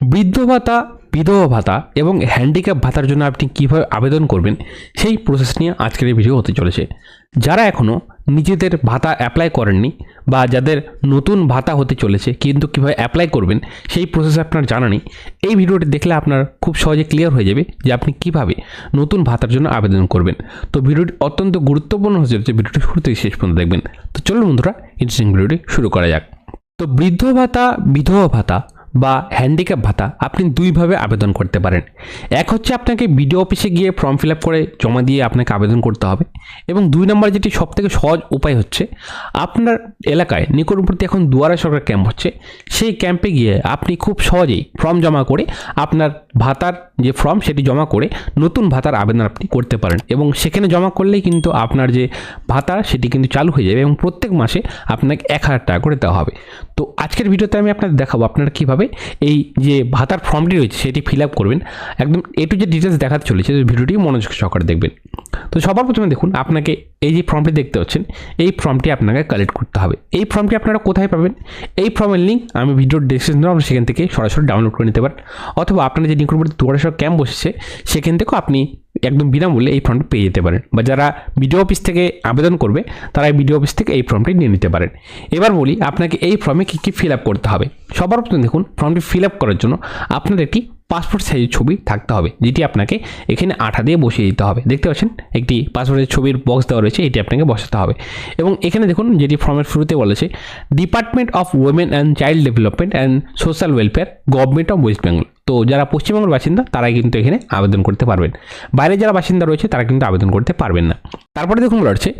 বৃদ্ধ ভাতা, বিধবা ভাতা এবং হ্যান্ডিক্যাপ ভাতার জন্য আপনি কীভাবে আবেদন করবেন, সেই প্রসেস নিয়ে আজকের এই ভিডিও হতে চলেছে। যারা এখনও নিজেদের ভাতা অ্যাপ্লাই করেননি বা যাদের নতুন ভাতা হতে চলেছে কিন্তু কীভাবে অ্যাপ্লাই করবেন, সেই প্রসেস আপনার জানা নেই। এই ভিডিওটি দেখলে আপনার খুব সহজে ক্লিয়ার হয়ে যাবে যে আপনি কীভাবে নতুন ভাতার জন্য আবেদন করবেন। তো ভিডিওটি অত্যন্ত গুরুত্বপূর্ণ হচ্ছে যে ভিডিওটি শুরু থেকে শেষ পর্যন্ত দেখবেন। তো চলুন বন্ধুরা ইন্টারেস্টিং ভিডিওটি শুরু করা যাক। তো বৃদ্ধ ভাতা, বিধবা ভাতা বা হ্যান্ডিক্যাপ ভাতা আপনি দুইভাবে আবেদন করতে পারেন। এক হচ্ছে আপনাকে বিডিও অফিসে গিয়ে ফর্ম ফিল আপ করে জমা দিয়ে আপনাকে আবেদন করতে হবে এবং দুই নম্বর যেটি সবথেকে সহজ উপায় হচ্ছে, আপনার এলাকায় নিকটবর্তী এখন দুয়ারা সরকার ক্যাম্প হচ্ছে, সেই ক্যাম্পে গিয়ে আপনি খুব সহজেই ফর্ম জমা করে আপনার ভাতার যে ফর্ম সেটি জমা করে নতুন ভাতার আবেদন আপনি করতে পারেন এবং সেখানে জমা করলেই কিন্তু আপনার যে ভাতা সেটি কিন্তু চালু হয়ে যাবে এবং প্রত্যেক মাসে আপনাকে এক হাজার টাকা করে দেওয়া হবে। তো আজকের ভিডিওতে আমি আপনাদের দেখাবো আপনারা কীভাবে এই যে ভাতার ফর্মটি রয়েছে, সেটি ফিল আপ করবেন। একদম এ টু যে ডিটেলস দেখাতে চলেছে ভিডিওটি মনোযোগ সহকারে দেখবেন। তো সবার প্রথমে দেখুন, আপনাকে এই যে ফর্মটি দেখতে পাচ্ছেন, এই ফর্মটি আপনাকে কালেক্ট করতে হবে। এই ফর্মটি আপনারা কোথায় পাবেন? এই ফর্মের লিঙ্ক আমি ভিডিওর ডিসক্রিপশনে আপনারা সেখান থেকে সরাসরি ডাউনলোড করে নিতে পারেন। অথবা আপনার যে নিকটবর্তী দুয়ারেশ্বর ক্যাম্প বসেছে, সেখান থেকেও আপনি একদম বিনামূল্যে এই ফর্মটি পেয়ে যেতে পারেন। বা যারা বিডিও অফিস থেকে আবেদন করবে, তারা এই বিডিও অফিস থেকে এই ফর্মটি নিয়ে নিতে পারেন। এবার বলি, আপনাকে এই ফর্মে কী কী ফিল আপ করতে হবে? সবার প্রথমে দেখুন, ফর্মটি ফিল আপ করার জন্য আপনার একটি পাসপোর্ট সাইজের ছবি থাকতে হবে, যেটি আপনাকে এখানে আঠা দিয়ে বসিয়ে দিতে হবে। দেখতে পাচ্ছেন, একটি পাসপোর্টের ছবির বক্স দেওয়া রয়েছে, এটি আপনাকে বসাতে হবে। এবং এখানে দেখুন, যেটি ফর্মের শুরুতে বলেছে department of women and child development and social welfare government of West Bengal তো যারা পশ্চিমবঙ্গের বাসিন্দা, তারাই কিন্তু এখানে আবেদন করতে পারবেন। বাইরে যারা বাসিন্দা রয়েছে, তারা কিন্তু আবেদন করতে পারবেন না। তারপরে দেখুন হচ্ছে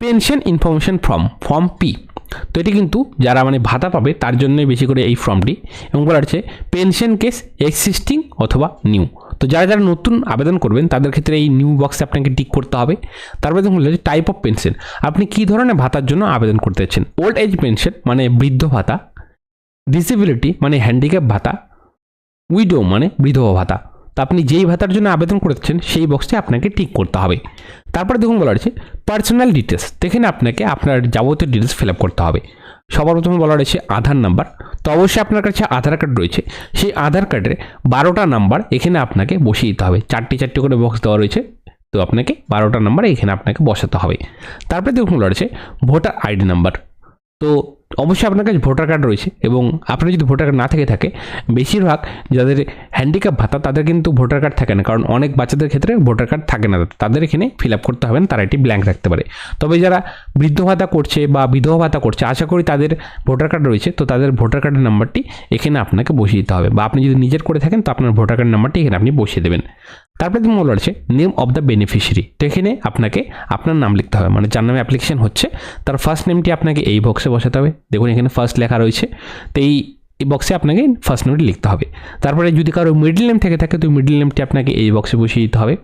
pension information form form P তো এটি কিন্তু যারা মানে ভাতা পাবে, তার জন্যই বেশি করে এই ফর্মটি এবং বলা হচ্ছে পেনশন কেস এক্সিস্টিং অথবা নিউ তো যারা যারা নতুন আবেদন করবেন, তাদের ক্ষেত্রে এই নিউ বক্সে আপনাকে টিক করতে হবে। তারপরে দেখুন হচ্ছে টাইপ অফ পেনশন আপনি কী ধরনের ভাতার জন্য আবেদন করতে চাচ্ছেন ওল্ড এজ পেনশন মানে বৃদ্ধ ভাতা ডিসেবিলিটি মানে হ্যান্ডিক্যাপ ভাতা উইডো মানে বিধবা ভাতা। তো আপনি যেই ভাতার জন্য আবেদন করেছেন, সেই বক্সে আপনাকে টিক করতে হবে। তারপরে দেখুন বলা রয়েছে পার্সোনাল ডিটেলস এখানে আপনাকে আপনার যাবতীয় ডিটেলস ফিল আপ করতে হবে। সবার প্রথমে বলা রয়েছে আধার নাম্বার তো অবশ্যই আপনার কাছে আধার কার্ড রয়েছে। সেই আধার কার্ডের বারোটা নাম্বার এখানে আপনাকে বসিয়ে দিতে হবে। চারটি চারটি করে বক্স দেওয়া রয়েছে। তো আপনাকে বারোটা নাম্বার এখানে আপনাকে বসাতে হবে। তারপরে দেখুন বলা রয়েছে ভোটার আইডি নাম্বার তো অবশ্যই আপনার কাছে ভোটার কার্ড রয়েছে এবং আপনার যদি ভোটার কার্ড না থেকে থাকে, বেশিরভাগ যাদের হ্যান্ডিক্যাপ ভাতা তাদের কিন্তু ভোটার কার্ড থাকে না। কারণ অনেক বাচ্চাদের ক্ষেত্রে ভোটার কার্ড থাকে না। তাদের এখানে ফিল আপ করতে হবে না, তারা এটি ব্ল্যাঙ্ক রাখতে পারে। তবে যারা বৃদ্ধ ভাতা করছে বা বিধবা ভাতা করছে, আশা করি তাদের ভোটার কার্ড রয়েছে, তো তাদের ভোটার কার্ডের নাম্বারটি এখানে আপনাকে বসিয়ে দিতে হবে। বা আপনি যদি নিজের করে থাকেন, তো আপনার ভোটার কার্ড নাম্বারটি এখানে আপনি বসিয়ে দেবেন। তারপরে তুমি বলা নেম অফ দ্য বেনিফিশিয়ারি তো এখানে আপনাকে আপনার নাম লিখতে হবে মানে যার নামে অ্যাপ্লিকেশন হচ্ছে, তার ফার্স্ট নেমটি আপনাকে এই বক্সে বসাতে হবে। দেখুন এখানে ফার্স্ট লেখা রয়েছে, তো এই এই বক্সে আপনাকে ফার্স্ট নেমটি লিখতে হবে। তারপরে যদি কারও মিডল নেম থেকে থাকে, তো মিডল নেমটি আপনাকে এই বক্সে বসিয়ে দিতে হবে।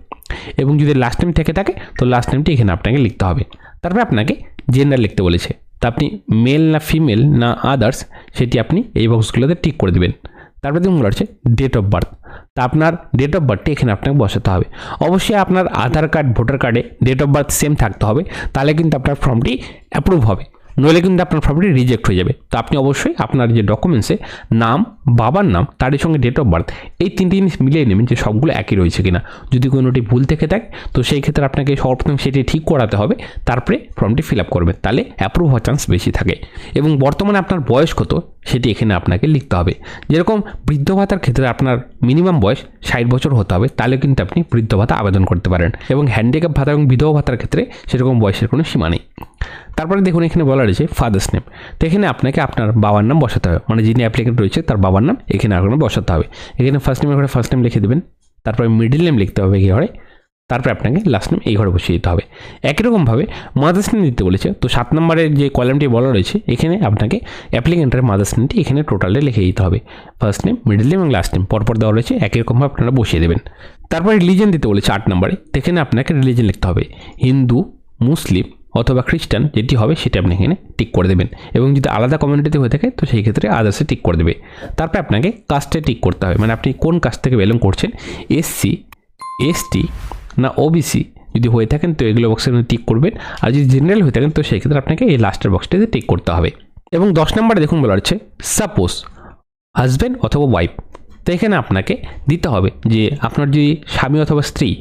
এবং যদি লাস্ট নেম থেকে থাকে, তো লাস্ট নেমটি এখানে আপনাকে লিখতে হবে। তারপরে আপনাকে জেন্ডার লিখতে বলেছে, তা আপনি মেল না ফিমেল না আদার্স সেটি আপনি এই বক্সগুলোতে টিক করে দেবেন। তারপরে দেখুন হচ্ছে ডেট অফ বার্থ তা আপনার ডেট অফ বার্থটি এখানে আপনাকে বসাতে হবে। অবশ্যই আপনার আধার কার্ড ভোটার কার্ডে ডেট অফ বার্থ সেম থাকতে হবে। তাহলে কিন্তু আপনার ফর্মটি অ্যাপ্রুভ হবে। নইলে কিন্তু আপনার ফর্মটি রিজেক্ট হয়ে যাবে। তো আপনি অবশ্যই আপনার যে ডকুমেন্টসে নাম, বাবার নাম, তারই সঙ্গে ডেট অফ বার্থ এই তিনটি জিনিস মিলিয়ে নেবেন যে সবগুলো একই রয়েছে কিনা। যদি কোনোটি ভুল থেকে থাকে, তো সেই ক্ষেত্রে আপনাকে সর্বপ্রথম সেটি ঠিক করাতে হবে, তারপরে ফর্মটি ফিল আপ করবেন। তাহলে অ্যাপ্রুভ হওয়ার চান্স বেশি থাকে। এবং বর্তমানে আপনার বয়স কত, সেটি এখানে আপনাকে লিখতে হবে। যেরকম বৃদ্ধ ভাতার ক্ষেত্রে আপনার মিনিমাম বয়স ষাট বছর হতে হবে, তাহলে কিন্তু আপনি বৃদ্ধ ভাতা আবেদন করতে পারেন। এবং হ্যান্ডিক্যাপ ভাতা এবং বিধবা ভাতার ক্ষেত্রে সেরকম বয়সের কোনো সীমা নেই। তারপরে দেখুন এখানে বলা রয়েছে ফাদার্স নেম তো এখানে আপনাকে আপনার বাবার নাম বসাতে হবে। মানে যিনি অ্যাপ্লিকেন্ট রয়েছে, তার বাবার নাম এখানে আপনার বসাতে হবে। এখানে ফার্স্ট নেমের ঘরে ফার্স্ট নেম লিখে দেবেন। তারপরে মিডিল নেম লিখতে হবে এই ঘরে তারপরে আপনাকে লাস্ট নেম এই ঘরে বসিয়ে দিতে হবে। একই রকমভাবে মাদার্স নেম দিতে বলেছে। তো সাত নম্বরের যে কলামটি বলা রয়েছে, এখানে আপনাকে অ্যাপ্লিকেন্টের মাদার্স নেমটি এখানে টোটালে লিখে দিতে হবে। ফার্স্ট নেম মিডিল নেম এবং লাস্ট নেম পরপর দেওয়া রয়েছে। একই রকমভাবে আপনারা বসিয়ে দেবেন। তারপরে রিলিজন দিতে বলেছে আট নম্বরে। এখানে আপনাকে রিলিজন লিখতে হবে। হিন্দু, মুসলিম অথবা খ্রিস্টান যেটি হবে সেটি আপনি এখানে টিক করে দেবেন। এবং যদি আলাদা কমিউনিটিতে হয়ে থাকে, তো সেই ক্ষেত্রে আদার্সে টিক করে দেবে। তারপরে আপনাকে কাস্টে টিক করতে হবে। মানে আপনি কোন কাস্ট থেকে বিলং করছেন? এসসি এসটি না ওবিসি যদি হয়ে থাকেন, তো এগুলো বক্সের মধ্যে টিক করবেন। আর যদি জেনারেল হয়ে থাকেন, তো সেই ক্ষেত্রে আপনাকে এই লাস্টের বক্সটিতে টিক করতে হবে। এবং দশ নম্বরে দেখুন বলা হচ্ছে সাপোজ হাজব্যান্ড অথবা ওয়াইফ তো এখানে আপনাকে দিতে হবে যে আপনার যদি স্বামী অথবা স্ত্রী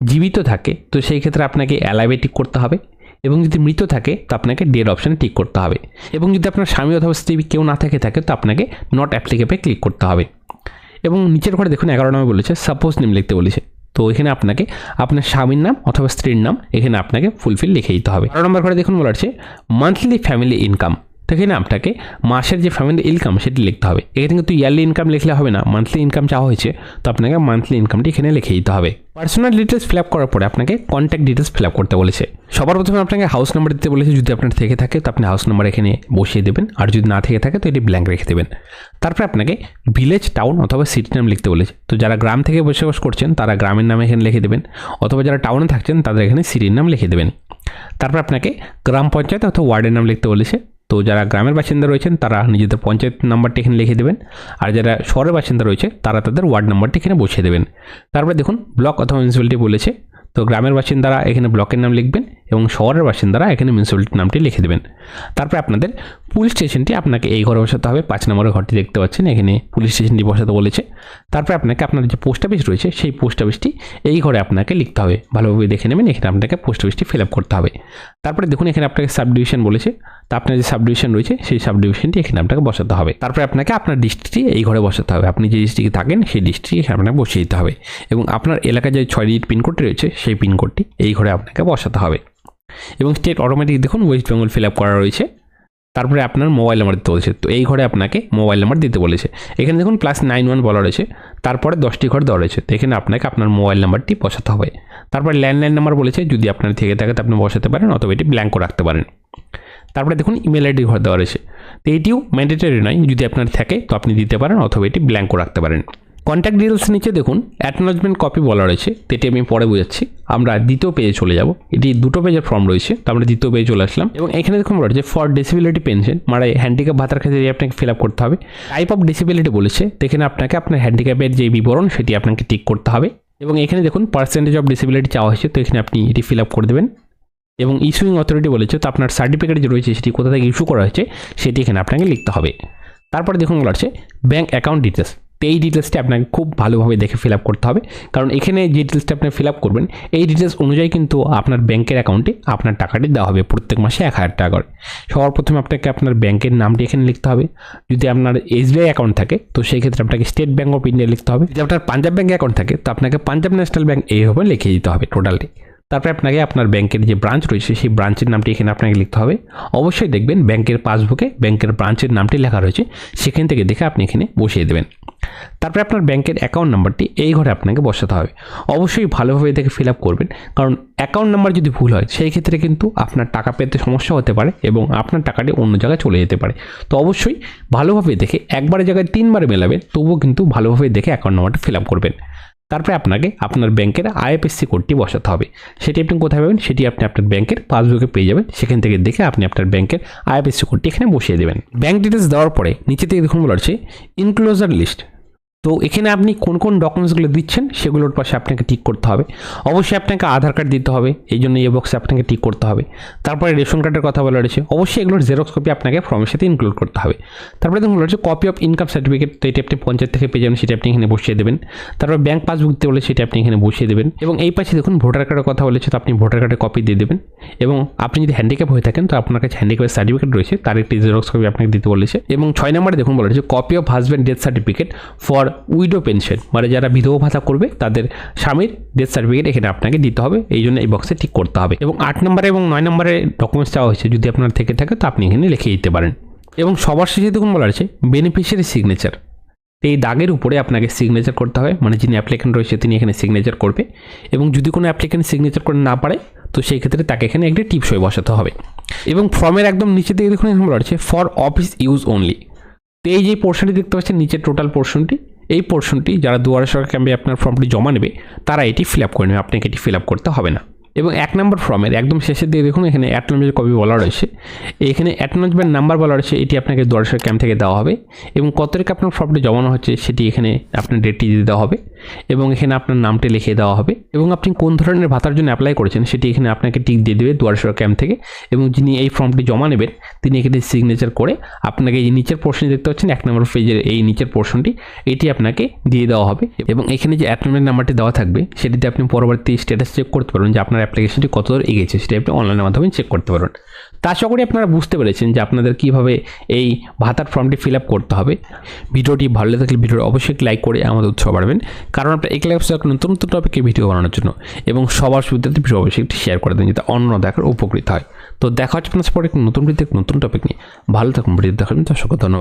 জীবিত থাকে, তো সেই ক্ষেত্রে আপনাকে অ্যালাইভে টিক করতে হবে। এবং যদি মৃত থাকে, তো আপনাকে ডেড অপশানে টিক করতে হবে। এবং যদি আপনার স্বামী অথবা স্ত্রী কেউ না থাকে থাকে, তো আপনাকে নট অ্যাপ্লিকেবলে ক্লিক করতে হবে। এবং নিচের ঘরে দেখুন, এগারো নামে বলেছে সাপোজ নেম লিখতে বলেছে। তো এখানে আপনাকে আপনার স্বামীর নাম অথবা স্ত্রীর নাম এখানে আপনাকে ফুলফিল লিখে দিতে হবে। বারো নম্বর ঘরে দেখুন বলা আছে মান্থলি ফ্যামিলি ইনকাম তো এখানে আপনাকে মাসের যে ফ্যামিলি ইনকাম সেটি লিখতে হবে। এখানে কিন্তু ইয়ারলি ইনকাম লিখলে হবে না মান্থলি ইনকাম চাওয়া হয়েছে, তো আপনাকে মান্থলি ইনকামটি এখানে লিখে দিতে হবে। পার্সোনাল ডিটেলস ফিল আপ করার পরে আপনাকে কন্ট্যাক্ট ডিটেলস ফিল আপ করতে বলেছে। সবার প্রথমে আপনাকে হাউস নাম্বার দিতে বলেছে, যদি আপনার থেকে থাকে, তো আপনি হাউস নাম্বার এখানে বসিয়ে দেবেন, আর যদি না থেকে থাকে, তো এটি ব্ল্যাঙ্ক রেখে দেবেন। তারপরে আপনাকে ভিলেজ টাউন অথবা সিটি নাম লিখতে বলেছে। তো যারা গ্রাম থেকে বসবাস করছেন, তারা গ্রামের নাম এখানে লিখে দেবেন, অথবা যারা টাউনে থাকছেন, তাদের এখানে সিটির নাম লিখে দেবেন। তারপর আপনাকে গ্রাম পঞ্চায়েত অথবা ওয়ার্ডের নাম লিখতে বলেছে। তো যারা গ্রামের বাসিন্দা রয়েছেন, তারা নিজেদের পঞ্চায়েত নাম্বারটি এখানে লিখে দেবেন। আর যারা শহরের বাসিন্দা রয়েছে, তারা তাদের ওয়ার্ড নাম্বারটি এখানে বসিয়ে দেবেন। তারপরে দেখুন, ব্লক অথবা মিউনিসিপ্যালিটি বলেছে। তো গ্রামের বাসিন্দারা এখানে ব্লকের নাম লিখবেন এবং শহরের বাসিন্দারা এখানে মিউনিসিপ্যালিটির নামটি লিখে দেবেন। তারপরে আপনাদের পুলিশ স্টেশনটি আপনাকে এই ঘরে বসাতে হবে। পাঁচ নম্বরের ঘরটি দেখতে পাচ্ছেন, এখানে পুলিশ স্টেশনটি বসাতে বলেছে। তারপরে আপনাকে আপনার যে পোস্ট অফিস রয়েছে, সেই পোস্ট অফিসটি এই ঘরে আপনাকে লিখতে হবে। ভালোভাবে দেখে নেবেন, এখানে আপনাকে পোস্ট অফিসটি ফিল আপ করতে হবে। তারপরে দেখুন, এখানে আপনাকে সাব ডিভিশন বলেছে। তা আপনার যে সাব ডিভিশন রয়েছে, সেই সাব ডিভিশনটি এখানে আপনাকে বসাতে হবে। তারপরে আপনাকে আপনার ডিস্ট্রিক্টটি এই ঘরে বসাতে হবে। আপনি যে ডিস্ট্রিক্টে থাকেন, সেই ডিস্ট্রিক্ট এখানে আপনাকে বসিয়ে দিতে হবে। এবং আপনার এলাকায় যে ছয় ডিজিট পিনকোডটি রয়েছে, সেই পিনকোডটি এই ঘরে আপনাকে বসাতে হবে। এবং স্টেট অটোমেটিক দেখুন, ওয়েস্ট বেঙ্গল ফিল আপ করা রয়েছে। তারপরে আপনার মোবাইল নাম্বার দিতে বলেছে। তো এই ঘরে আপনাকে মোবাইল নাম্বার দিতে বলেছে। এখানে দেখুন প্লাস নাইন ওয়ান বলা রয়েছে। তারপরে দশটি ঘর দেওয়া রয়েছে। তো এখানে আপনাকে আপনার মোবাইল নাম্বারটি বসাতে হবে। তারপরে ল্যান্ডলাইন নাম্বার বলেছে। যদি আপনার থেকে থাকে তো আপনি বসাতে পারেন অথবা এটি ব্ল্যাঙ্কও রাখতে পারেন। তারপরে দেখুন ইমেল আইডি ঘর দেওয়া রয়েছে। তো এটিও ম্যান্ডেটরি নয়। যদি আপনার থাকে তো আপনি দিতে পারেন অথবা এটি ব্ল্যাঙ্কও রাখতে পারেন। কন্ট্যাক্ট ডিটেলস নিচে দেখুন অ্যাকনোলজমেন্ট কপি বলা রয়েছে তো এটি আমি পরে বোঝাচ্ছি। আমরা দ্বিতীয় পেজে চলে যাব। এটি দুটো পেজের ফর্ম রয়েছে, তো আমরা দ্বিতীয় পেজে চলে আসলাম। এবং এখানে দেখুন রয়েছে ফর ডিসেবিলিটি পেনশন মানে হ্যান্ডিক্যাপ ভাতার ক্ষেত্রে আপনাকে ফিল আপ করতে হবে টাইপ অফ ডিসেবিলিটি বলেছে এখানে আপনাকে আপনার হ্যান্ডিক্যাপের যে বিবরণ, সেটি আপনাকে টিক করতে হবে। এবং এখানে দেখুন পার্সেন্টেজ অফ ডিসেবিলিটি চাওয়া হয়েছে, তো এখানে আপনি এটি ফিল আপ করে দেবেন। এবং ইস্যুইং অথরিটি বলেছে, তো আপনার সার্টিফিকেট যে রয়েছে, সেটি কোথা থেকে ইস্যু করা হয়েছে, সেটি এখানে আপনাকে লিখতে হবে। তারপরে দেখুন বলা হচ্ছে ব্যাঙ্ক অ্যাকাউন্ট ডিটেলস তো এই ডিটেলসটি আপনাকে খুব ভালোভাবে দেখে ফিল আপ করতে হবে। কারণ এখানে যে ডিটেলসটা আপনি ফিল আপ করবেন, এই ডিটেলস অনুযায়ী কিন্তু আপনার ব্যাংকের অ্যাকাউন্টে আপনার টাকাটি দেওয়া হবে প্রত্যেক মাসে এক হাজার টাকা করে। সবার প্রথমে আপনাকে আপনার ব্যাংকের নামটি এখানে লিখতে হবে। যদি আপনার এসবিআই অ্যাকাউন্ট থাকে, তো সেই ক্ষেত্রে আপনাকে স্টেট ব্যাঙ্ক অফ ইন্ডিয়া লিখতে হবে। যদি আপনার পাঞ্জাব ব্যাঙ্ক অ্যাকাউন্ট থাকে, তো আপনাকে পাঞ্জাব ন্যাশনাল ব্যাঙ্ক এইভাবে লিখে দিতে হবে টোটালটি তারপরে আপনাকে আপনার ব্যাংকের যে ব্রাঞ্চ রয়েছে, সেই ব্রাঞ্চের নামটি এখানে আপনাকে লিখতে হবে। অবশ্যই দেখবেন ব্যাংকের পাসবুকে ব্যাংকের ব্রাঞ্চের নামটি লেখা রয়েছে। সেখান থেকে দেখে আপনি এখানে বসিয়ে দেবেন। তারপরে আপনার ব্যাংকের অ্যাকাউন্ট নাম্বারটি এই ঘরে আপনাকে বসাতে হবে। অবশ্যই ভালোভাবে দেখে ফিল আপ করবেন। কারণ অ্যাকাউন্ট নাম্বার যদি ভুল হয়, সেই ক্ষেত্রে কিন্তু আপনার টাকা পেতে সমস্যা হতে পারে এবং আপনার টাকাটি অন্য জায়গায় চলে যেতে পারে। তো অবশ্যই ভালোভাবে দেখে একবারের জায়গায় তিনবার মেলাবেন, তবুও কিন্তু ভালোভাবে দেখে অ্যাকাউন্ট নাম্বারটা ফিল আপ করবেন। তারপরে আপনাকে আপনার ব্যাংকের আইএফএসসি কোডটি বসাতে হবে। সেটি আপনি কোথায় পাবেন? সেটি আপনি আপনার ব্যাংকের পাসবুকে পেয়ে যাবেন। সেখান থেকে দেখে আপনি আপনার ব্যাংকের আইএফএসসি কোডটি এখানে বসিয়ে দেবেন। ব্যাংক ডিটেলস দেওয়ার পরে নিচে থেকে দেখুন বলা হচ্ছে ইনক্লোজার লিস্ট তো এখানে আপনি কোন কোন ডকুমেন্টসগুলো দিচ্ছেন সেগুলোর পাশে আপনাকে টিক করতে হবে। অবশ্যই আপনাকে আধার কার্ড দিতে হবে, এই জন্য এই বক্সে আপনাকে টিক করতে হবে। তারপরে রেশন কার্ডের কথা বলা রয়েছে, অবশ্যই এগুলোর জেরক্স কপি আপনাকে ফর্মের সাথে ইনক্লুড করতে হবে। তারপরে দেখুন, বলা কপি অফ ইনকাম সার্টিফিকেট তো এটি আপনি পঞ্চায়েত থেকে পেয়ে যাবেন, সেটা আপনি এখানে বসিয়ে দেবেন। তারপর ব্যাংক পাসবুক দিতে বলে সেটা আপনি এখানে বসিয়ে দেবেন। এবং এই পাশে দেখুন ভোটার কার্ডের কথা বলেছে তো আপনি ভোটার কার্ডের কপি দিয়ে দেবেন। এবং আপনি যদি হ্যান্ডিক্যাপ হয়ে থাকেন, তো আপনার কাছে হ্যান্ডিক্যাপের সার্টিফিকেট রয়েছে, তার একটি জেরক্স কপি আপনাকে দিতে বলেছে। এবং ছয় নম্বরে দেখুন, বলা copy of husband death certificate for widow pension মানে যারা বিধবা ভাতা করবে, তাদের স্বামীর ডেথ সার্টিফিকেট এখানে আপনাকে দিতে হবে, এই জন্য এই বক্সে ঠিক করতে হবে। এবং আট নম্বরে এবং নয় নম্বরে ডকুমেন্টস চাওয়া হয়েছে, যদি আপনার থেকে থাকে, তো আপনি এখানে লিখে দিতে পারেন। এবং সবার শেষে দেখুন বলা আছে বেনিফিশিয়ারি সিগনেচার এই দাগের উপরে আপনাকে সিগনেচার করতে হবে মানে যিনি অ্যাপ্লিকেন্ট রয়েছে, তিনি এখানে সিগনেচার করবে। এবং যদি কোনো অ্যাপ্লিকেন্ট সিগনেচার করে না পারে, তো সেই ক্ষেত্রে তাকে এখানে একটি টিপসই বসাতে হবে। এবং ফর্মের একদম নিচে দিকে দেখুন, এখানে বলা আছে ফর অফিস ইউজ অনলি তো এই যে পোর্শনটি দেখতে পাচ্ছেন, নিচের টোটাল পোর্শনটি এই পোর্শনটি যারা দুয়ারে সরকার ক্যাম্পে আপনার ফর্মটি জমা নেবে, তারা এটি ফিল আপ করে নেবে। আপনাকে এটি ফিল আপ করতে হবে না। এবং এক নম্বর ফর্মের একদম শেষের দিকে দেখুন, এখানে অ্যাটনোলজি কপি বলা রয়েছে। এখানে অ্যাটনোলজমেন্ট নাম্বার বলা রয়েছে, এটি আপনাকে সরকার ক্যাম্প থেকে দেওয়া হবে। এবং কত তারিখে আপনার ফর্মটি জমানো হচ্ছে, সেটি এখানে আপনার ডেটটি দিয়ে দেওয়া হবে। এবং এখানে আপনার নামটি লিখে দেওয়া হবে। এবং আপনি কোন ধরনের ভাতার জন্য অ্যাপ্লাই করেছেন, সেটি এখানে আপনাকে টিক দিয়ে দেবে দুয়ারসর ক্যাম্প থেকে। এবং যিনি এই ফর্মটি জমা নেবেন, তিনি এখানে সিগনেচার করে আপনাকে এই নিচের পোর্শনে দেখতে পাচ্ছেন, এক নম্বর পেজের এই নিচের পোর্শনটি এটি আপনাকে দিয়ে দেওয়া হবে। এবং এখানে যে অ্যাপয়েন্টমেন্ট নাম্বারটি দেওয়া থাকবে, সেটিতে আপনি পরবর্তী স্ট্যাটাস চেক করতে পারবেন যে আপনার অ্যাপ্লিকেশনটি কত দূর এগিয়েছে সেটি আপনি অনলাইনের মাধ্যমে চেক করতে পারবেন। তা আশা করি আপনারা বুঝতে পেরেছেন যে আপনাদের কীভাবে এই ভাতার ফর্মটি ফিল আপ করতে হবে। ভিডিওটি ভালো লেগে থাকলে ভিডিওটি অবশ্যই লাইক করে আমাদের উৎসাহ বাড়বেন। কারণ আপনার এক লাইফ নতুন নতুন টপিকে ভিডিও বানানোর জন্য এবং সবার সুবিধাতে ভিডিও অবশ্যই একটি শেয়ার করে দেন যাতে অন্য দেখার উপকৃত হয়। তো দেখা হচ্ছে আপনার পরে নতুন ভিত্তিক নতুন টপিক নিয়ে। ভালো থাকুন ভিডিও দেখাবেন দর্শক ধন্যবাদ।